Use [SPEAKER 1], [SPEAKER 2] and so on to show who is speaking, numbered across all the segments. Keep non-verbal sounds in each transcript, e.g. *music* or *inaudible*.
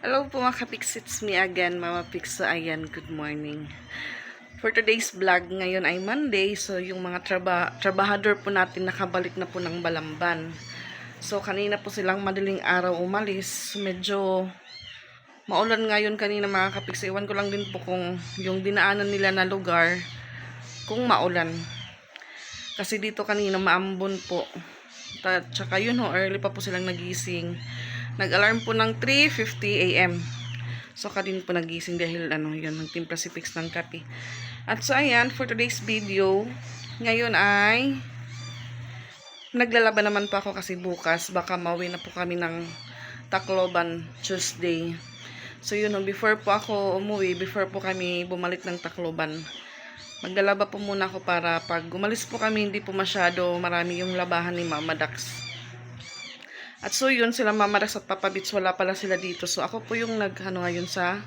[SPEAKER 1] Hello po mga kapiks, it's me again, Mama Pix. So ayan, good morning. For today's vlog, ngayon ay Monday. So yung mga traba trabahador po natin nakabalik na po ng Balamban. So kanina po silang madaling araw umalis. Medyo maulan ngayon kanina mga kapiks. Iwan ko lang din po kung yung dinaanan nila na lugar, kung maulan. Kasi dito kanina maambon po. Ta- Tsaka yun ho, early pa po silang nagising. Nag-alarm po ng 3.50 a.m. So, kadin po nagising dahil ano, yun, nagtimpla si Pix ng kape. At so, ayan, for today's video, ngayon ay naglalaban naman po ako kasi bukas, baka mauwi na po kami ng Tacloban Tuesday. So, yun, before po ako umuwi, before po kami bumalik ng Tacloban, maglalaba po muna ako para pag umalis po kami, hindi po masyado marami yung labahan ni Mama Dax. At so yun, sila Mama Dax at Papa Bits, wala pala sila dito. So ako po yung nag, ano ngayon sa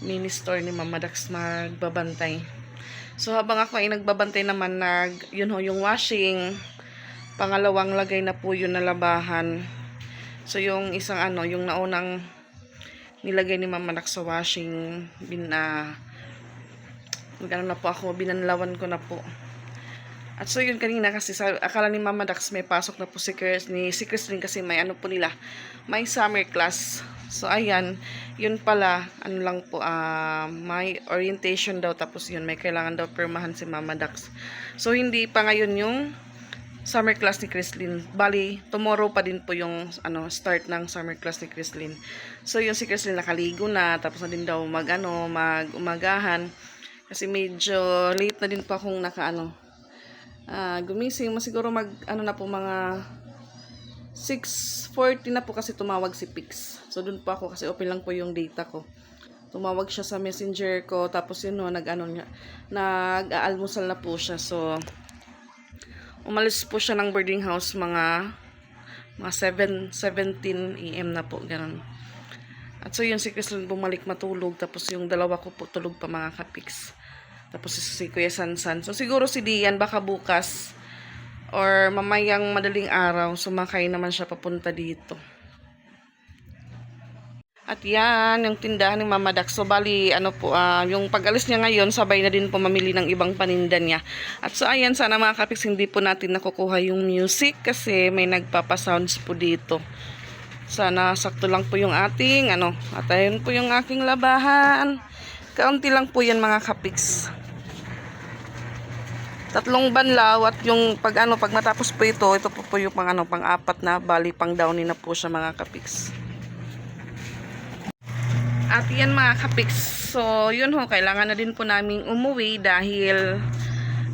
[SPEAKER 1] mini store ni Mama Dax magbabantay. So habang ako ay nagbabantay naman, nag, yun ho, yung washing, pangalawang lagay na po yun na labahan. So yung isang ano, yung naunang nilagay ni Mama Dax sa washing, bin Magano na po ako, binanlawan ko na po. At so yun kanina kasi sa, akala ni Mama Dax may pasok na po si Chris, ni si Christine kasi may ano po nila, may summer class. So ayan, yun pala, ano lang po, ah may orientation daw tapos yun, may kailangan daw permahan si Mama Dax. So hindi pa ngayon yung summer class ni Chrislyn. Bali, tomorrow pa din po yung ano, start ng summer class ni Chrislyn. So yun si Chrislyn nakaligo na, tapos na din daw mag ano, mag umagahan. Kasi medyo late na din po akong naka ano, ah, gumising. Mas siguro mag, ano na po, mga 6.40 na po kasi tumawag si Pix. So, dun po ako kasi open lang po yung data ko. Tumawag siya sa messenger ko. Tapos yun no, nag, ano, niya, nag-aalmusal na po siya. So, umalis po siya ng boarding house mga mga 7, 17 a.m. na po, ganun. At so yun si Chrislyn bumalik matulog. Tapos yung dalawa ko po tulog pa mga kapiks. Tapos si, Kuya Sansan. So siguro si Dian baka bukas or mamayang madaling araw sumakay naman siya papunta dito. At yan, yung tindahan ni Mama Dax. So, bali, ano po, ah, yung pag-alis niya ngayon, sabay na din po mamili ng ibang paninda niya. At so, ayan, sana mga kapiks, hindi po natin nakukuha yung music kasi may nagpapasounds po dito. Sana sakto lang po yung ating, ano, at ayun po yung aking labahan. Kaunti lang po yan mga kapiks. Tatlong banlaw at yung pag ano, pag matapos po ito, ito po po yung pang ano, pang apat na, bali pang downy na po siya mga kapiks. At yan mga kapiks. So, yun ho, kailangan na din po naming umuwi dahil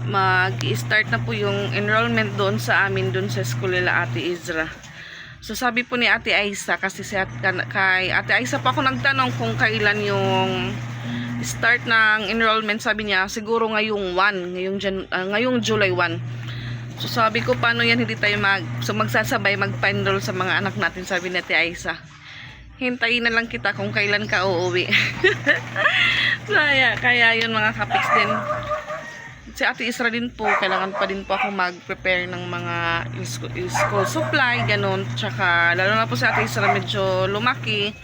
[SPEAKER 1] mag-start na po yung enrollment doon sa amin doon sa school nila Ate Izra. So, sabi po ni Ate Aisa, kasi si Ate, kay Ate Aisa pa ako nagtanong kung kailan yung start ng enrollment. Sabi niya, siguro ngayong 1, ngayong, Jan, ah, ngayong July 1. So, sabi ko, paano yan hindi tayo mag, so magsasabay, mag-enroll sa mga anak natin, sabi ni Ate Aisa hintayin na lang kita kung kailan ka uuwi. *laughs* so, kaya, kaya yun mga kapiks din. Si Ate Isra din po, kailangan pa din po ako mag-prepare ng mga school, supply, ganun. Tsaka, lalo na po si Ate Isra medyo lumaki.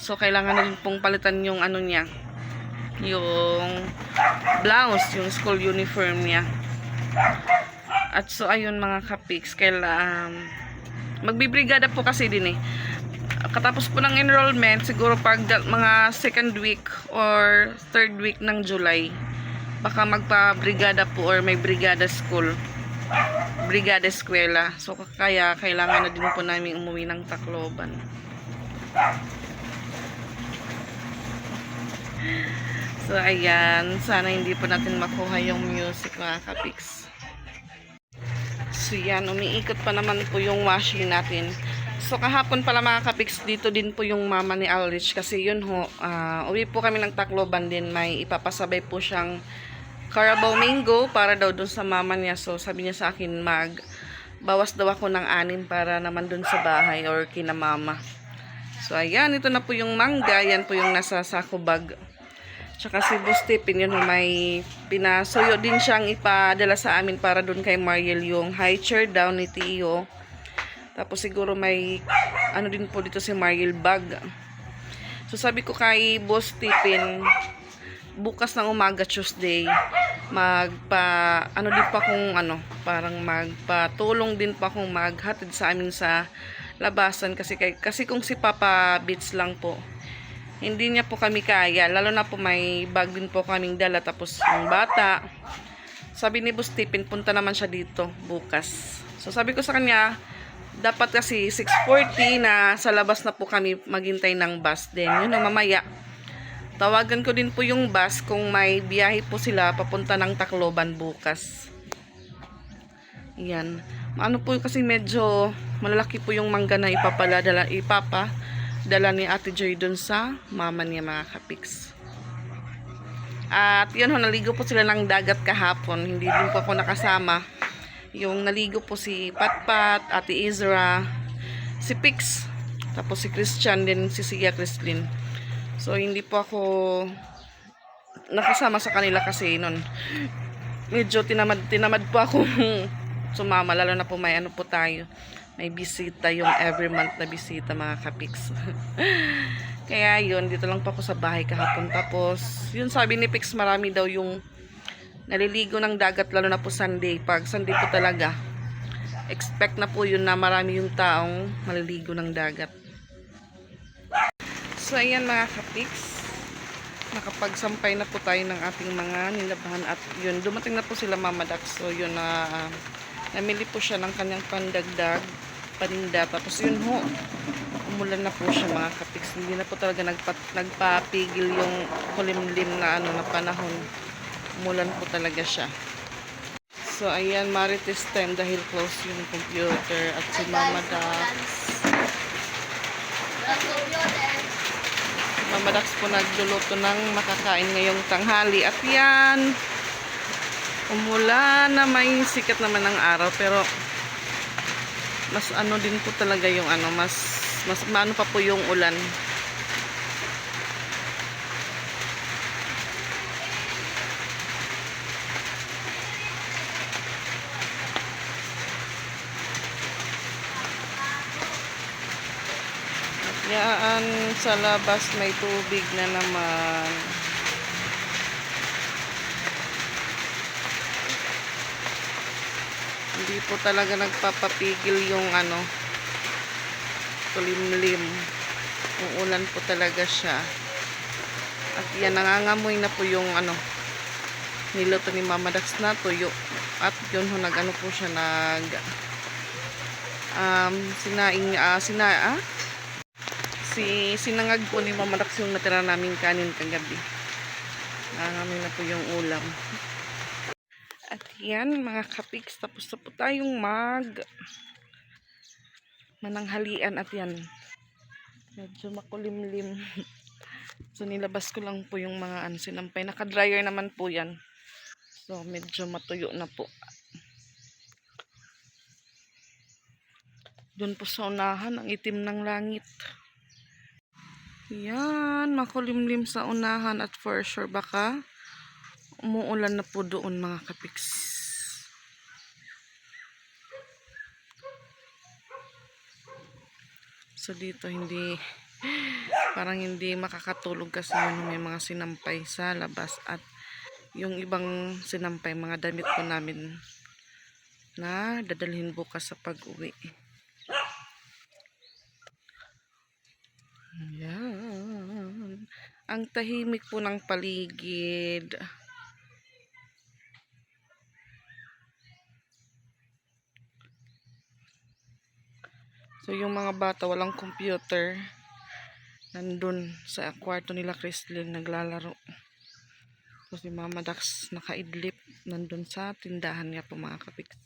[SPEAKER 1] So, kailangan na din pong palitan yung ano niya, yung blouse, yung school uniform niya. At so, ayun mga kapiks, kailangan, magbibrigada po kasi din eh katapos po ng enrollment, siguro pag mga second week or third week ng July, baka magpa-brigada po or may brigada school. Brigada eskwela. So, kaya kailangan na din po namin umuwi ng Tacloban. So, ayan. Sana hindi po natin makuha yung music mga kapiks. So, yan. Umiikot pa naman po yung washing natin. So kahapon pala mga kapiks dito din po yung mama ni Alrich kasi yun ho, ah, uwi po kami ng Tacloban din may ipapasabay po siyang Carabao Mango para daw dun sa mama niya. So sabi niya sa akin mag bawas daw ako ng anin para naman dun sa bahay or kina mama. So ayan, ito na po yung mangga, yan po yung nasa sako bag. Tsaka si Bustipin yun may pinasuyo din siyang ipadala sa amin para dun kay Mariel yung high chair daw ni Tio. Tapos siguro may ano din po dito si Mariel bag. So sabi ko kay Boss Tipin, bukas ng umaga Tuesday, magpa ano din pa kung ano, parang magpatulong din pa kung maghatid sa amin sa labasan kasi kay, kasi kung si Papa Beats lang po, hindi niya po kami kaya, lalo na po may bag din po kaming dala tapos yung bata. Sabi ni Boss Tipin, punta naman siya dito bukas. So sabi ko sa kanya, dapat kasi 6.40 na sa labas na po kami maghintay ng bus din. Yun na mamaya. Tawagan ko din po yung bus kung may biyahe po sila papunta ng Tacloban bukas. Yan. Ano po kasi medyo malalaki po yung mangga na ipapala dala, ipapa dala ni Ate Joy dun sa mama niya mga kapiks. At yun ho, naligo po sila ng dagat kahapon. Hindi din po ako nakasama. Yung naligo po si Patpat, Ate Izra, si Pix, tapos si Christian, din si Sia Christlyn. So, hindi po ako nakasama sa kanila kasi nun medyo tinamad, tinamad po ako *laughs* sumama, lalo na po may ano po tayo. May bisita yung every month na bisita mga kapiks. *laughs* Kaya yun, dito lang po ako sa bahay kahapon. Tapos, yun sabi ni Pix, marami daw yung naliligo ng dagat lalo na po Sunday. Pag Sunday po talaga, expect na po yun na marami yung taong maliligo ng dagat. So ayan mga kapiks, nakapagsampay na po tayo ng ating mga nilabahan at yun, dumating na po sila Mama Dax. So yun na namili po siya ng kanyang pandagdag paninda. Tapos yun ho, umulan na po siya mga kapiks. Hindi na po talaga nagpa, nagpapigil yung kulimlim na ano na panahon umulan po talaga siya. So, ayan, marites time dahil close yung computer at si Mama Dax. Mama Dax po nagluluto ng makakain ngayong tanghali. At yan, umulan na may sikat naman ng araw pero mas ano din po talaga yung ano, mas mas maano pa po yung ulan. Yan, sa labas may tubig na naman. Hindi po talaga nagpapapigil yung ano, kulimlim. Uulan po talaga siya. At yan, nangangamoy na po yung ano, niluto ni Mama Dax na tuyo. At yun ho, nag ano po siya, nag um, sinaing, ah, sina, ah, si sinangag po ni Mama Dax yung natira naming kanin kagabi. Nangamoy na po yung ulam. Yan mga kapiks, tapos na po tayong mag mananghalian at yan. Medyo makulimlim. *laughs* so nilabas ko lang po yung mga ano, sinampay. Naka-dryer naman po yan. So medyo matuyo na po. Doon po sa unahan, ang itim ng langit. Yan, makulimlim sa unahan at for sure baka umuulan na po doon mga kapiks. So dito hindi parang hindi makakatulog kasi yun may mga sinampay sa labas at yung ibang sinampay mga damit po namin na dadalhin bukas sa pag-uwi. Ayan. Ang tahimik po ng paligid. So, yung mga bata walang computer. Nandun sa kwarto nila Christlyn naglalaro. So, si Mama Dax nakaidlip. Nandun sa tindahan niya po mga kapiks.